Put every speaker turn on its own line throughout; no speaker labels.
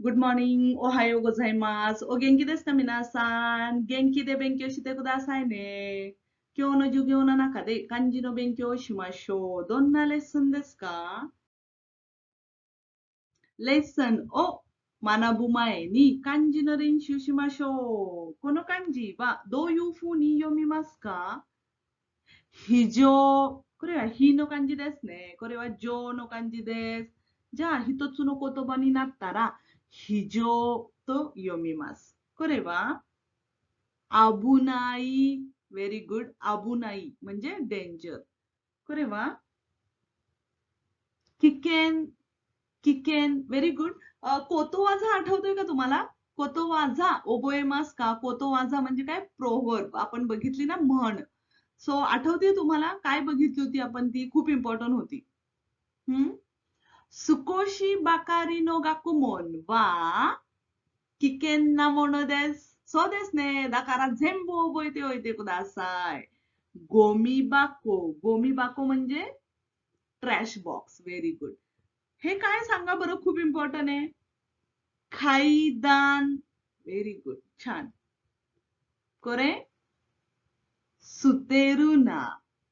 Good morning, ohayo gozaimasu. O genki desu ka minasan? Genki de benkyou shite kudasai ne. 今日の授業の中で漢字の勉強をしましょう。どんなレッスンですかレッスンを学ぶ前に漢字の練習しましょう。この漢字はどういうふうに読みますか非常。これは非の漢字ですね。これは常の漢字です。じゃあ一つの言葉になったら非常と読みます。これは危ない very good आबुनाई म्हणजे danger करे वा किकेन किकेन very good कोतोवाझा आठवतोय का तुम्हाला कोतोवाझा ओबोएमास का कोतोवाझा म्हणजे काय प्रोवर्ब आपण बघितली ना म्हण सो आठवते तुम्हाला काय बघितली होती आपण ती खूप इम्पॉर्टंट होती हम्म सुकोशी बाकारी नो गाकुमोन वा किकेन ना मोनोदेस そうですね。だから全部覚えておいてください。ゴミ箱。ゴミ箱 म्हणजे ट्रॅश बॉक्स व्हेरी गुड हे काय सांगा बरं खूप इम्पॉर्टंट आहे खाईदान व्हेरी गुड छान कोरे सुतेरुना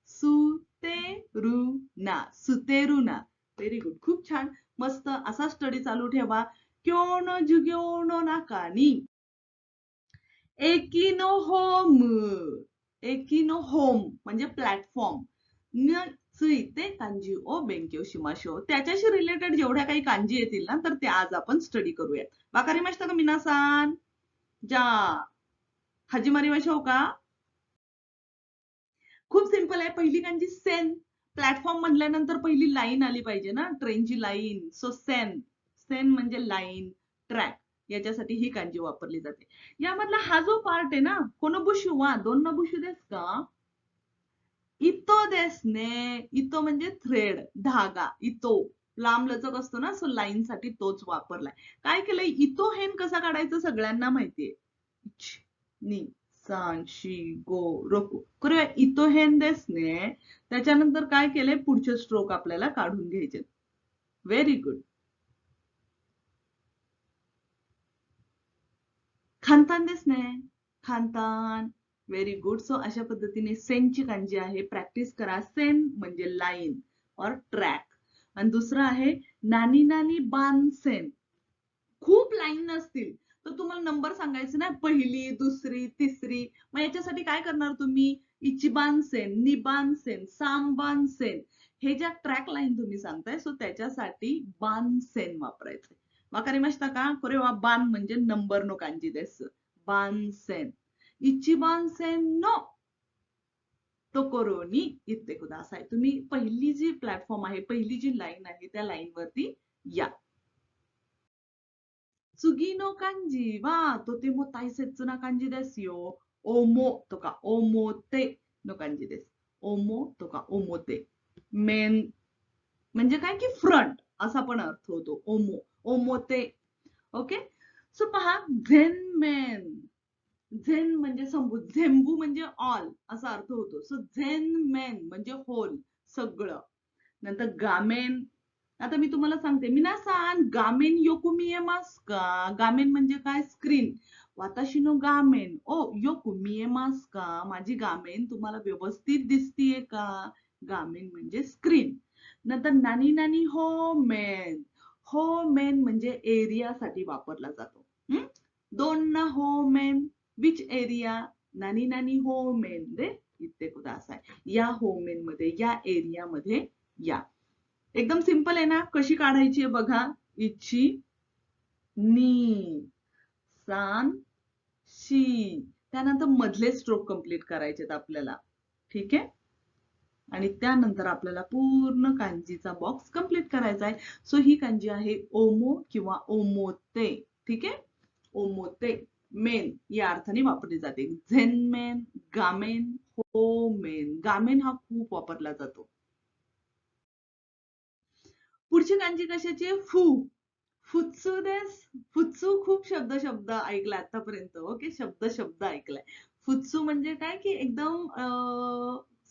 सुतेरुना सुतेरुना व्हेरी गुड खूप छान. मस्त असा स्टडी चालू ठेवा. क्योनो जुग्योनो नाकानी? एकिनो होम. एकिनो होम म्हणजे प्लॅटफॉर्म ते कांजी ओ बेंक्यो शिमाशो त्याच्याशी रिलेटेड जेवढ्या काही कांजी येतील ना तर ते आज आपण स्टडी करूयात. वाकारी माहिती का मिनासान? जा. हाजीमारी मारी हो का? खूप सिंपल आहे. पहिली कांजी सेन. प्लॅटफॉर्म म्हणल्यानंतर पहिली लाईन आली पाहिजे ना. ट्रेनची लाईन सो सेन सेन म्हणजे लाईन ट्रॅक याच्यासाठी ही कांजी वापरली जाते. यामधला हा जो पार्ट आहे ना कोणबुशू वा दोन नबुशू देस का? इतो देस ने इतो म्हणजे थ्रेड धागा इतो. लांब लचक असतो ना सो लाईन साठी तोच वापरलाय. काय केलंय? इतो हेन कसा काढायचं सगळ्यांना माहितीये? सान करूया इतो हेन देस ने त्याच्यानंतर काय केलंय पुढचे स्ट्रोक आपल्याला काढून घ्यायचे व्हेरी गुड खानतान दिसणे खानतान व्हेरी गुड सो अशा पद्धतीने सेनची कांजी आहे प्रॅक्टिस करा सेन म्हणजे लाईन और ट्रॅक आणि दुसरं आहे नानी नानी बान सेन खूप लाईन नसतील तर तुम्हाला नंबर सांगायचे ना पहिली दुसरी तिसरी. मग याच्यासाठी काय करणार तुम्ही? इचिबान सेन निबान सेन सामबान सेन. हे ज्या ट्रॅक लाईन तुम्ही सांगताय सो त्याच्यासाठी बान सेन वापरायचं वाकारी माहिती का? कोरे वा बान म्हणजे नंबर नो कांजी देस. बान सेन. इचिबान सेन नो. तो कोरोनी इथे कुदासाय तुम्ही पहिली जी प्लॅटफॉर्म आहे पहिली जी लाईन आहे त्या लाईन वरती या नो कांजी वा तो ते मो ताईसेच ना कांजी देस यो ओमो तो का ओमोते नो कांजी देस ओमो तो का ओमोते मेन म्हणजे काय की फ्रंट असा पण अर्थ होतो ओमो ओमोते ओके सो पहा झेन मेन झेन म्हणजे संबू झेंबू म्हणजे ऑल असा अर्थ होतो सो झेन मेन म्हणजे होल सगळं नंतर गामेन आता मी तुम्हाला सांगते. मी ना सांग गामेन योकुमिएमास का गामेन म्हणजे काय? स्क्रीन वाताशिनो गामेन ओ योकुमिएमास का माझी गामेन तुम्हाला व्यवस्थित दिसतीये का? गामेन म्हणजे स्क्रीन नंतर नानी नानी हो मेन हो मेन म्हणजे एरियासाठी वापरला जातो. दोन ना हो मेन विच एरिया नानी नानी हो मेन दे इतके कुदास आहे? या होमेन मध्ये या एरियामध्ये या. एकदम सिंपल आहे ना? कशी काढायची आहे बघा? इच्छी नी सान शी. त्यानंतर मधले स्ट्रोक कंप्लीट करायचे आपल्याला. ठीक आहे? आणि त्यानंतर आपल्याला पूर्ण कांजीचा बॉक्स कंप्लीट करायचा आहे. सो ही कांजी आहे ओमो किंवा ओमोते. ठीक आहे? ओमोते. मेन. या अर्थाने वापरली जाते. झेनमेन गामेन होमेन गामेन हा खूप वापरला जातो. पुढची कांजी कशाची? फू. फुत्सू देस फुत्सू खूप शब्द शब्द ऐकला आतापर्यंत. ओके? शब्द शब्द ऐकलाय. फुत्सू म्हणजे काय? की एकदम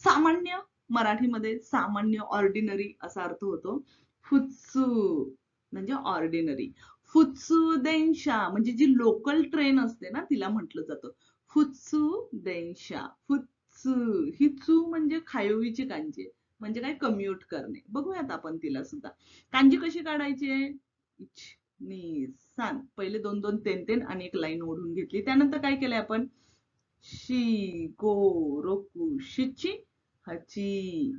सामान्य मराठीमध्ये सामान्य ऑर्डिनरी असा अर्थ होतो. फुत्सू म्हणजे ऑर्डिनरी फुत्सू देनशा म्हणजे जी लोकल ट्रेन असते ना तिला म्हटलं जातं. फुत्सू देनशा फुत्सू ही चू म्हणजे खायोवीची कांजी आहे. म्हणजे काय कम्युट करणे. बघूयात आपण तिला सुद्धा. कांजी कशी काढायची आहे? इच, नी पहिले दोन दोन तेन तेन आणि एक लाईन ओढून घेतली. त्यानंतर काय केलंय आपण? शी गो रोकू शिची हची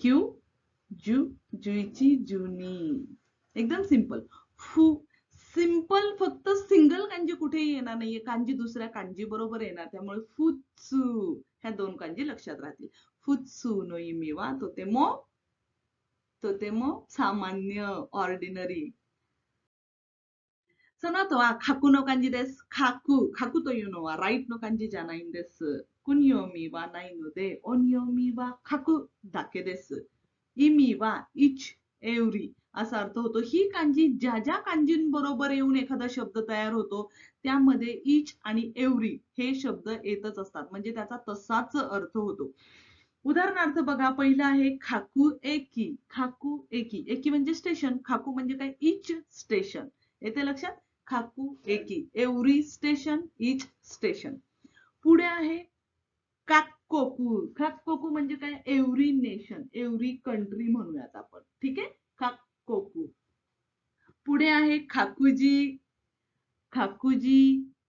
क्यू जू जुईची जुनी. एकदम सिंपल फू सिंपल फक्त सिंगल कांजी कुठेही येणार नाहीये कांजी दुसऱ्या कांजी बरोबर येणार त्यामुळे फुत्सू ह्या दोन कांजी लक्षात राहतील फुत्सू नो इमिवा तो ते मो तो ते मो सामान्य ऑर्डिनरी その後は、書くの漢字です。書く。書くというのは、ライトの漢字じゃないんです。訓読みはないので、音読みは書くだけです。意味は、each, every असा अर्थ होतो. ही कांजी ज्या ज्या कांजींबरोबर येऊन एखादा शब्द तयार होतो, त्यामध्ये इच आणि एव्हरी हे शब्द येतच असतात. म्हणजे त्याचा तसाच अर्थ होतो. उदाहरणार्थ बघा पहिलं आहे खाकू एकी. खाकू एकी. एकी म्हणजे स्टेशन खाकू म्हणजे काय? इच स्टेशन येते लक्षात? खाकू एकी. एव्हरी स्टेशन इच स्टेशन पुढे आहे काकोकू काकोकू म्हणजे काय? एव्हरी नेशन एव्हरी कंट्री म्हणूयात आपण. ठीक आहे? कोकू. पुढे आहे खाकुजी. खाकुजी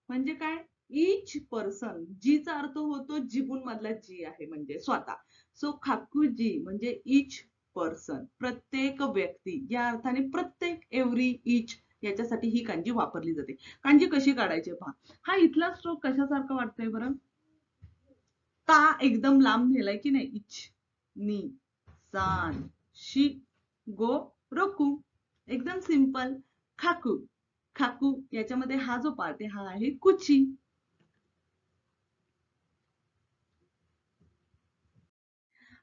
म्हणजे काय? इच पर्सन जीचा अर्थ होतो जिबून मधला जी आहे म्हणजे स्वतः. सो खाकुजी म्हणजे इच पर्सन प्रत्येक व्यक्ती. या अर्थाने प्रत्येक एव्हरी इच याच्यासाठी ही कांजी वापरली जाते. कांजी कशी काढायची पहा. हा इथला स्ट्रोक कशासारखा वाटतोय बरं? ता एकदम लांब नेलाय की नाही? इच नी सान शी गो रोकू. एकदम सिंपल खाकू. खाकू याच्यामध्ये हा जो पार्ट आहे हा आहे कुची.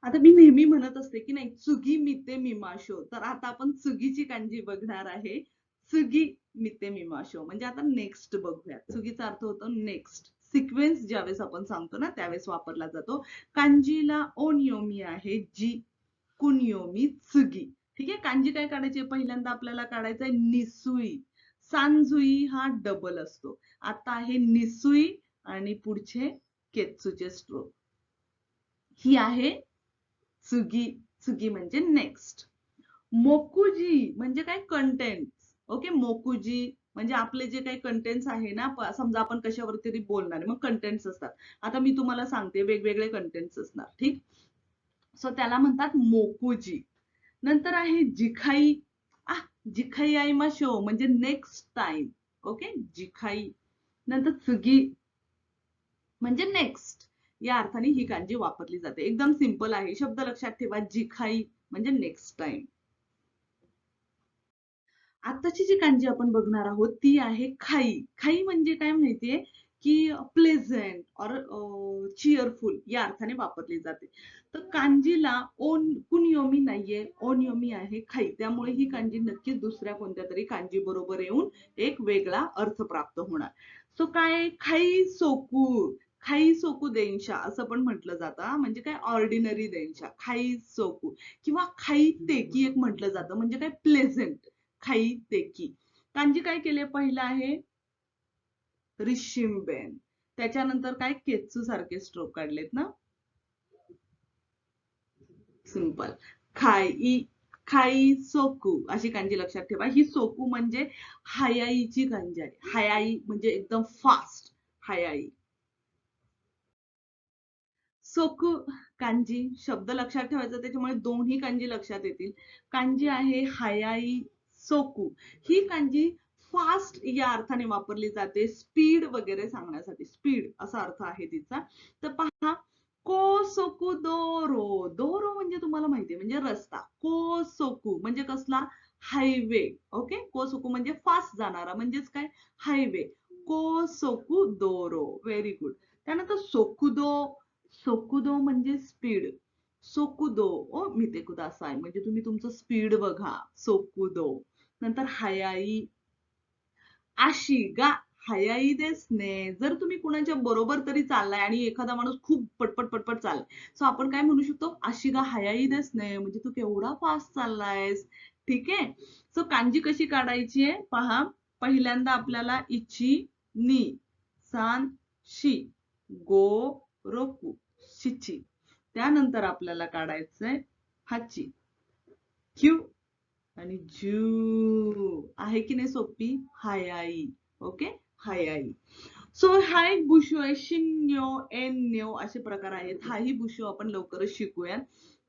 आता मी नेहमी म्हणत असते की नाही चुगी मिते मिमाशो. तर आता आपण चुगीची कांजी बघणार आहे. चुगी मिते मिमाशो. म्हणजे आता नेक्स्ट बघूया चुगीचा अर्थ होतो नेक्स्ट सिक्वेन्स ज्यावेळेस आपण सांगतो ना त्यावेळेस वापरला जातो. कांजीला ओनियोमी आहे जी कुनियोमी चुगी. ठीक आहे? कांजी काय काढायची? पहिल्यांदा आपल्याला काढायचं आहे निसुई. सांजुई हा डबल असतो. आता आहे निसुई आणि पुढचे केत्सूचे स्ट्रोक ही आहे चुगी. चुगी म्हणजे नेक्स्ट मोकुजी म्हणजे काय? कंटेंट ओके मोकुजी म्हणजे आपले जे काही कंटेंट्स आहे ना समजा आपण कशावर तरी बोलणार मग कंटेंट्स असतात. आता मी तुम्हाला सांगते वेगवेगळे कंटेंट्स असणार. ठीक? सो त्याला म्हणतात मोकुजी. नंतर आहे जिखाई. आ जिखाई आई मा शो म्हणजे नेक्स्ट टाइम ओके जिखाई. नंतर चुगी. म्हणजे नेक्स्ट या अर्थाने ही कांजी वापरली जाते. एकदम सिंपल आहे. शब्द लक्षात ठेवा. जिखाई म्हणजे नेक्स्ट टाइम आताची जी कांजी आपण बघणार आहोत ती आहे खाई. खाई म्हणजे काय माहितीये? की प्लेझेंट और चिअरफुल या अर्थाने वापरली जाते. तर कांजीला ओन कुनियोमी नाहीये ओनियोमी आहे खाई. त्यामुळे ही कांजी नक्कीच दुसऱ्या कोणत्या तरी कांजी बरोबर येऊन एक वेगळा अर्थ प्राप्त होणार. सो काय? खाई सोकू. खाई सोकू देंशा असं पण म्हटलं जातं म्हणजे काय? ऑर्डिनरी देंशा. खाई सोकू. किंवा खाई तेकी एक म्हटलं जातं म्हणजे काय? प्लेझेंट खाई तेकी. कांजी काय केले? पहिलं आहे रिशिमबेन त्याच्यानंतर काय केचू सारखे स्ट्रोक काढलेत ना? सिंपल खाई खाई सोकू अशी कांजी लक्षात ठेवा. ही सोकू म्हणजे हायाईची कांजी आहे. हायाई म्हणजे एकदम फास्ट हायाई. सोकू कांजी शब्द लक्षात ठेवायचा त्याच्यामुळे दोन्ही कांजी लक्षात येतील. कांजी आहे हायाई सोकू. ही कांजी फास्ट या अर्थाने वापरली जाते. स्पीड वगैरे सांगण्यासाठी. स्पीड असा अर्थ आहे तिचा. तर पहा कोसोकू दोरो. दोरो म्हणजे तुम्हाला माहितीये म्हणजे रस्ता. कोसोकू म्हणजे कसला? हायवे. ओके? कोसोकू म्हणजे फास्ट जाणारा म्हणजेच काय? हायवे. कोसोकू दोरो. व्हेरी गुड त्यानंतर सोकुदो. सोकुदो म्हणजे स्पीड. सोकुदो. ओ मिते कुदासाय म्हणजे तुम्ही तुमचं स्पीड बघा. सोकुदो. नंतर हायाई. आशिगा हायाई देसने. जर तुम्ही कुणाच्या बरोबर तरी चाललाय आणि एखादा माणूस खूप पटपट पटपट चाललाय. सो आपण काय म्हणू शकतो? आशिगा हायाई देसने. म्हणजे तू केवढा फास्ट चाललायस. ठीक? आहे सो कांजी कशी काढायची आहे? पहा. पहिल्यांदा आपल्याला इची नी. सान शी. गो रोकू. शिची. त्यानंतर आपल्याला काढायचंय हाची. क्यू. आणि जू आहे की नाही सोपी? हाय आई. ओके हाय आई. सो हा एक बुशू आहे. शिन्यो एन्यो असे प्रकार आहेत. हाही बुशू आपण लवकरच शिकूया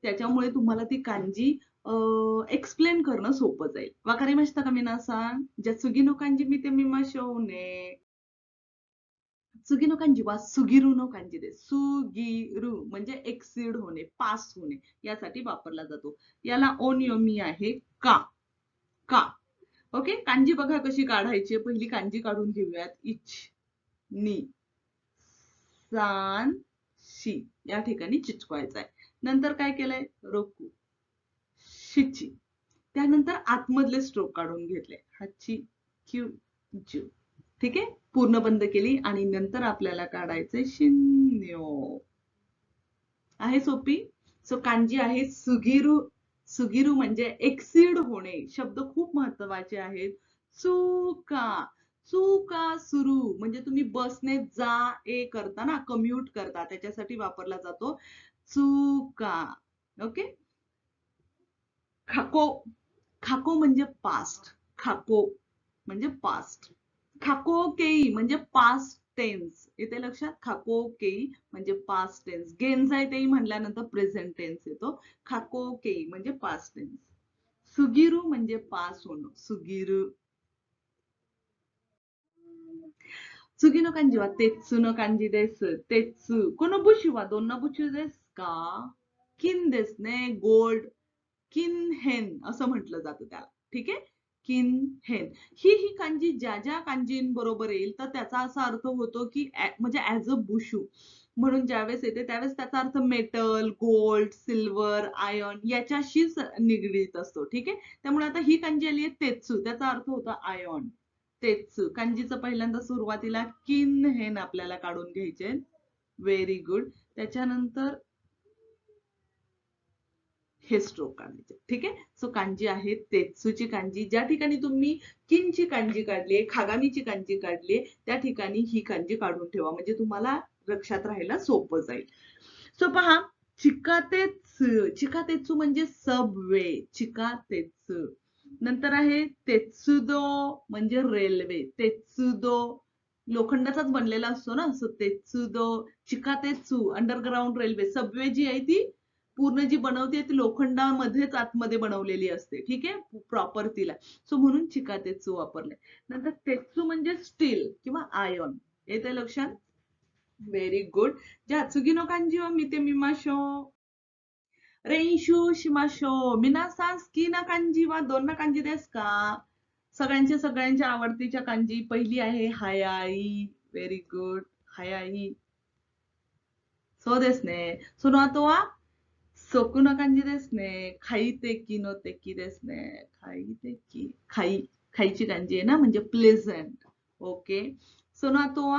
त्याच्यामुळे तुम्हाला ती कांजी एक्सप्लेन करणं सोपं जाईल. वाकारी माहिती का मी ना सांग ज्या सुगिनो कांजी मी ते मी माशवणे. सुगिनो कांजी वा सुगिरू नो कांजी दे. सुगिरू म्हणजे एक्सिड होणे पास होणे. यासाठी वापरला जातो. याला ओनियोमी आहे का? का? ओके कांजी बघा कशी काढायची पहिली कांजी काढून घेऊयात. इच नी सान शी. या ठिकाणी चिचकवायचं आहे नंतर काय केलंय? रोकू. शिची. त्यानंतर आतमधले स्ट्रोक काढून घेतले. हाची क्यू ज्यू. ठीक? आहे पूर्ण बंद केली आणि नंतर आपल्याला काढायचंय शिन्यो. आहे सोपी? सो कांजी आहे सुगिरू सुगिरू म्हणजे एक्सिड होणे शब्द खूप महत्त्वाचे आहेत. चुका चुका सुरू म्हणजे तुम्ही बसने जा ए करता ना कम्युट करता त्याच्यासाठी वापरला जातो चुका. ओके खाको खाको म्हणजे पास्ट खाको म्हणजे पास्ट खाको केई म्हणजे पास्ट टेन्स इथे लक्षात खाको केई म्हणजे पास्ट टेन्स गेंजा तेई म्हणल्यानंतर प्रेझेंट टेन्स येतो. खाको केई म्हणजे पास्ट टेन्स सुगिरू म्हणजे पास होणं. सुगिरू. सुगिनो कांजी वा तेत्सु नो कांजी देस. तेत्सु. कोनो बुशी वा दोन बुशी देस का? किन देस ने? गोल्ड. किन हेन. असं म्हटलं जातं त्याला. ठीक आहे? किन हेन ही ही कांजी ज्या ज्या कांजींबरोबर येईल तर त्याचा असा अर्थ होतो की म्हणजे ऍज अ बुशू म्हणून ज्यावेळेस येते त्यावेळेस त्याचा अर्थ मेटल गोल्ड सिल्वर आयर्न याच्याशीच निगडीत असतो ठीक आहे? त्यामुळे आता ही कांजी आली आहे तेत्सू त्याचा अर्थ होता आयर्न तेत्सू कांजीचं पहिल्यांदा सुरुवातीला किन हेन आपल्याला काढून घ्यायचे व्हेरी गुड त्याच्यानंतर हे स्ट्रोक काढायचे ठीक आहे? सो कांजी आहे तेत्सूची कांजी. ज्या ठिकाणी तुम्ही किनची कांजी काढली खागामीची कांजी काढली त्या ठिकाणी ही कांजी काढून ठेवा. म्हणजे तुम्हाला लक्षात राहायला सोपं जाईल. सो पहा. चिकातेच चिकातेत्सू म्हणजे सबवे चिकातेत्सू नंतर आहे तेत्सुदो म्हणजे रेल्वे तेत्सुदो. लोखंडाचाच बनलेला असतो ना? सो तेत्सुदो. चिकातेत्सू अंडरग्राऊंड रेल्वे सबवे जी आहे ती पूर्ण जी बनवते ती लोखंडामध्येच आतमध्ये बनवलेली असते. ठीक आहे? प्रॉपर तिला. सो म्हणून चिका तेचू वापरले. नंतर तेत्सू म्हणजे स्टील किंवा आयर्न येते लक्षात? व्हेरी गुड ज्या चुगिनो कांजी वा मिते मिमाशो. रेन्शू शिमाशो. मिनासान स्कीना कांजी वा दोन ना कांजी देस का? सगळ्यांच्या सगळ्यांच्या आवडतीच्या कांजी. पहिली आहे हायाई. व्हेरी गुड हायाई. सो देस ने. सो नो वा そこな感じですね。खाई ते की नो ते कीですね。खाई ते की खाई खाईची कांजी आहे ना म्हणजे प्लेझंट ओके सो ना तो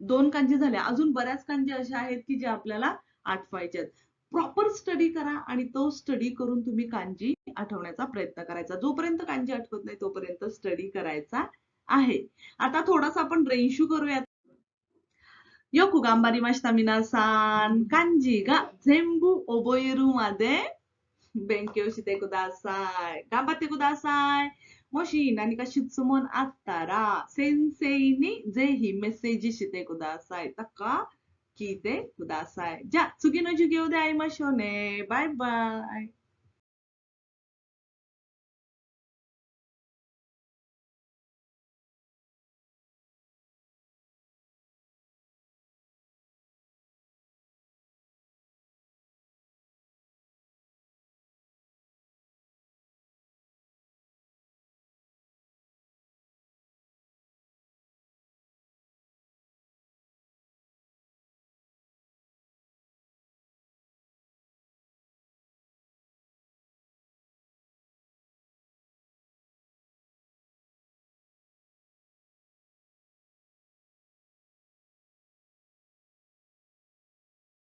दोन कांजी झाल्या अजून बऱ्याच कांजी अशा आहेत की ज्या आपल्याला आठवायच्या प्रॉपर स्टडी करा आणि तो स्टडी करून तुम्ही कांजी आठवण्याचा प्रयत्न करायचा जोपर्यंत कांजी आठवत नाही तोपर्यंत स्टडी करायचा आहे आता थोडासा आपण रेन्शू करूयात よく頑張りました、皆さん。漢字が全部覚えるまで 勉強してください。頑張ってください。もし何か質問あったら、先生にぜひメッセージしてください。だから聞いてください。じゃあ、次の授業で会いましょうね。バイバイ。